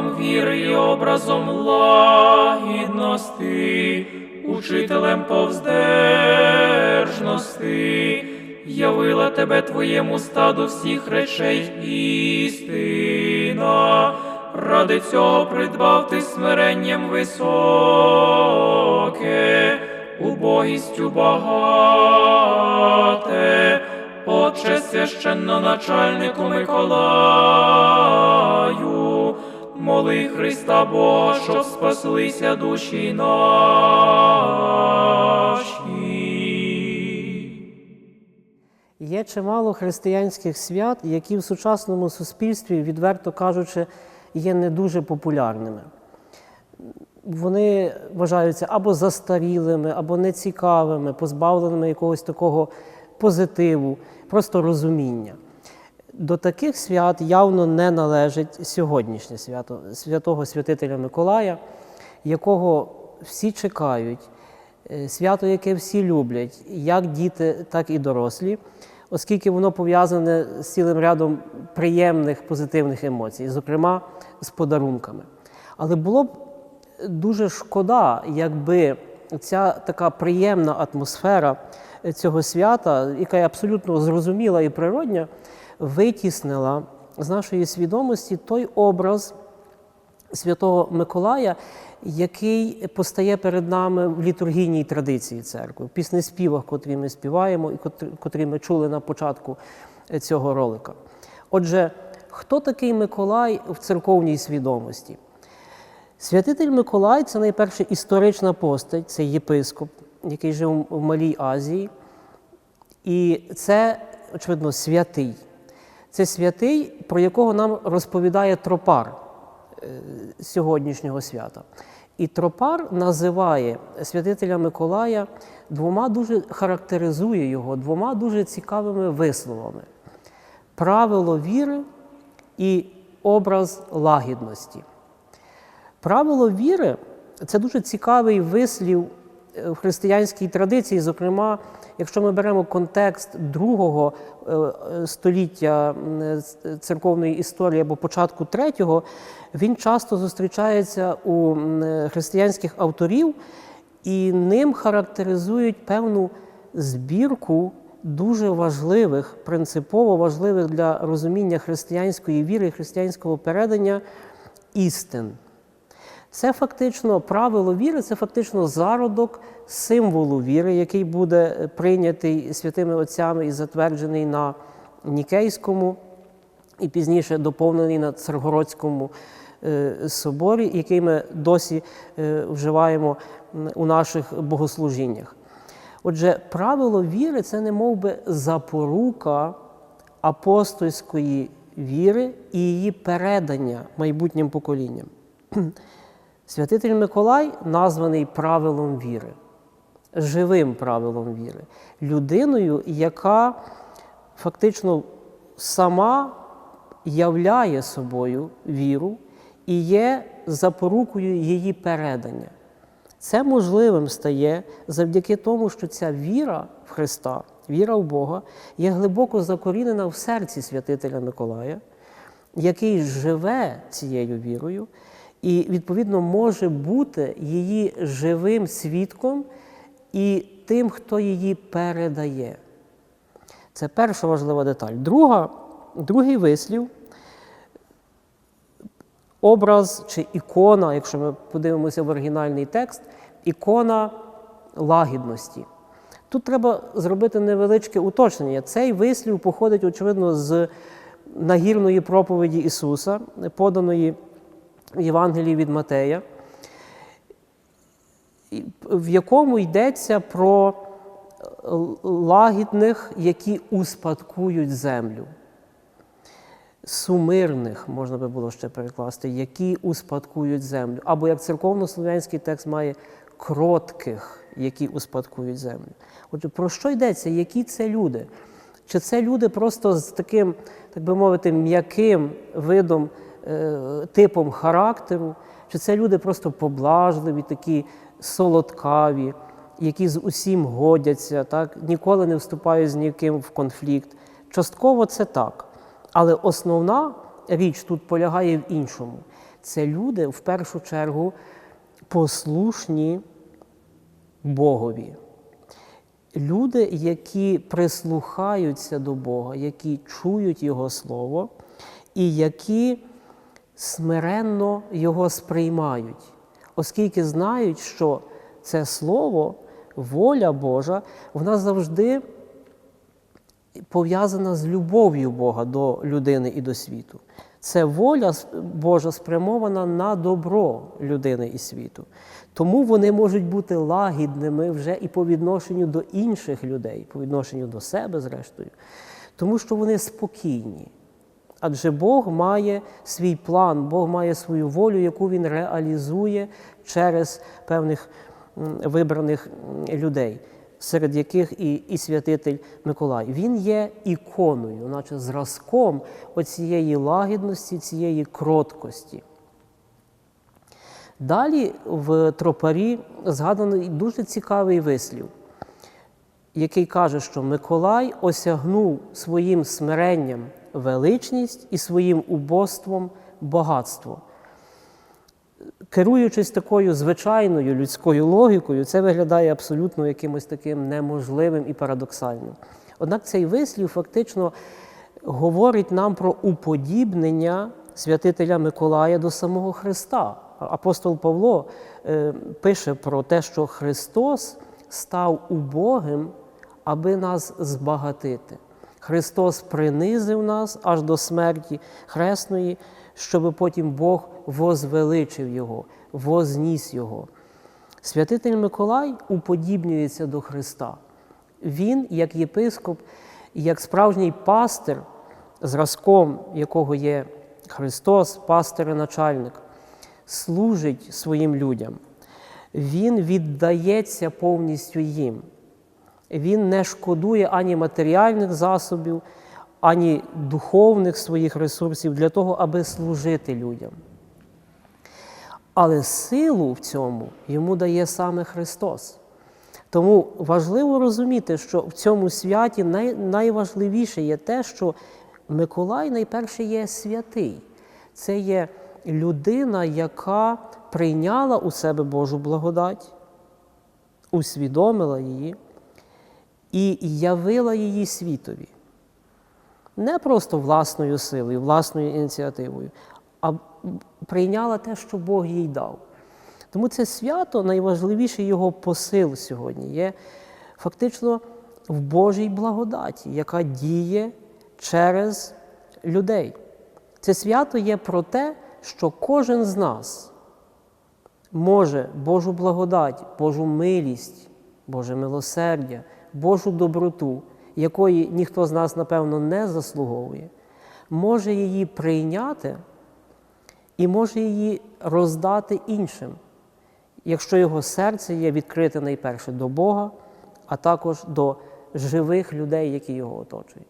правилом віри і образом лагідності, учителем повздержності, явила тебе твоєму стаду всіх речей істина. Ради цього придбав ти смиренням високе, убогістю багате, Отче священноначальнику Миколаю, моли Христа Бога, щоб спаслися душі наші. Є чимало християнських свят, які в сучасному суспільстві, відверто кажучи, є не дуже популярними. Вони вважаються або застарілими, або нецікавими, позбавленими якогось такого позитиву, просто розуміння. До таких свят явно не належить сьогоднішнє свято святого святителя Миколая, якого всі чекають, е, свято, яке всі люблять, як діти, так і дорослі, оскільки воно пов'язане з цілим рядом приємних позитивних емоцій, зокрема з подарунками. Але було б дуже шкода, якби ця така приємна атмосфера цього свята, яка є абсолютно зрозуміла і природня, витіснила з нашої свідомості той образ Святого Миколая, який постає перед нами в літургійній традиції церкви, в піснеспівах, котрі ми співаємо і котрі ми чули на початку е, цього ролика. Отже, хто такий Миколай в церковній свідомості? Святитель Миколай це найперше історична постать, це єпископ, який жив в Малій Азії. І це, очевидно, святий. Це святий, про якого нам розповідає тропар е, сьогоднішнього свята. І тропар називає святителя Миколая двома дуже характеризує його двома дуже цікавими висловами: правило віри і образ лагідності. Правило віри це дуже цікавий вислів е, в християнській традиції. Зокрема, якщо ми беремо контекст другого е, е, століття церковної історії або початку третього, він часто зустрічається у християнських авторів, і ним характеризують певну збірку дуже важливих, принципово важливих для розуміння християнської віри і християнського передання істин. Це фактично правило віри, це фактично зародок символу віри, який буде е, прийнятий святими отцями і затверджений на Нікейському і пізніше доповнений на Царгородському е, соборі, який ми досі е, вживаємо у наших богослужіннях. Отже, правило віри це не мов би запорука апостольської віри і її передання майбутнім поколінням. Святитель Миколай названий правилом віри, живим правилом віри, людиною, яка фактично сама являє собою віру і є запорукою її передання. Це можливим стає завдяки тому, що ця віра в Христа, віра в Бога, є глибоко закорінена в серці святителя Миколая, який живе цією вірою і, відповідно, може бути її живим свідком і тим, хто її передає. Це перша важлива деталь. Друга, другий вислів образ чи ікона, якщо ми подивимося в оригінальний текст, ікона лагідності. Тут треба зробити невеличке уточнення. Цей вислів походить, очевидно, з нагірної проповіді Ісуса, поданої в Євангелії від Матея, в якому йдеться про лагідних, які успадкують землю сумирних, можна би було ще перекласти, які успадкують землю. Або як церковнослов'янський текст має кротких, які успадкують землю. Отже, про що йдеться? Які це люди? Чи це люди просто з таким, так би мовити, м'яким видом, типом характеру? Чи це люди просто поблажливі, такі солодкаві, які з усім годяться, так? ніколи не вступають з ніким в конфлікт. Частково це так. Але основна річ тут полягає в іншому. Це люди в першу чергу послушні Богові. Люди, які прислухаються до Бога, які чують Його Слово і які смиренно Його сприймають, оскільки знають, що це Слово, воля Божа, вона завжди пов'язана з любов'ю Бога до людини і до світу. Це воля Божа спрямована на добро людини і світу. Тому вони можуть бути лагідними вже і по відношенню до інших людей, по відношенню до себе, зрештою, тому що вони спокійні. Адже Бог має свій план, Бог має свою волю, яку Він реалізує через певних вибраних людей, серед яких і, і святитель Миколай. Він є іконою, наче зразком оцієї лагідності, цієї кроткості. Далі в тропарі згаданий дуже цікавий вислів, який каже, що Миколай осягнув своїм смиренням величність і своїм убоством багатство. Керуючись такою звичайною людською логікою, це виглядає абсолютно якимось таким неможливим і парадоксальним. Однак цей вислів фактично говорить нам про уподібнення святителя Миколая до самого Христа. Апостол Павло е, пише про те, що Христос став убогим, аби нас збагатити. Христос принизив нас аж до смерті хресної, щоб потім Бог возвеличив Його, возніс Його. Святитель Миколай уподібнюється до Христа. Він, як єпископ, як справжній пастир, зразком якого є Христос, пастир і начальник, служить своїм людям. Він віддається повністю їм. Він не шкодує ані матеріальних засобів, ані духовних своїх ресурсів для того, аби служити людям. Але силу в цьому йому дає саме Христос. Тому важливо розуміти, що в цьому святі най, найважливіше є те, що Миколай найперше є святий. Це є людина, яка прийняла у себе Божу благодать, усвідомила її і явила її світові. Не просто власною силою, власною ініціативою, а прийняла те, що Бог їй дав. Тому це свято найважливіший його посил сьогодні є фактично в Божій благодаті, яка діє через людей. Це свято є про те, що кожен з нас може Божу благодать, Божу милість, Боже милосердя, Божу доброту, якої ніхто з нас, напевно, не заслуговує, може її прийняти і може її роздати іншим, якщо його серце є відкрите найперше до Бога, а також до живих людей, які його оточують.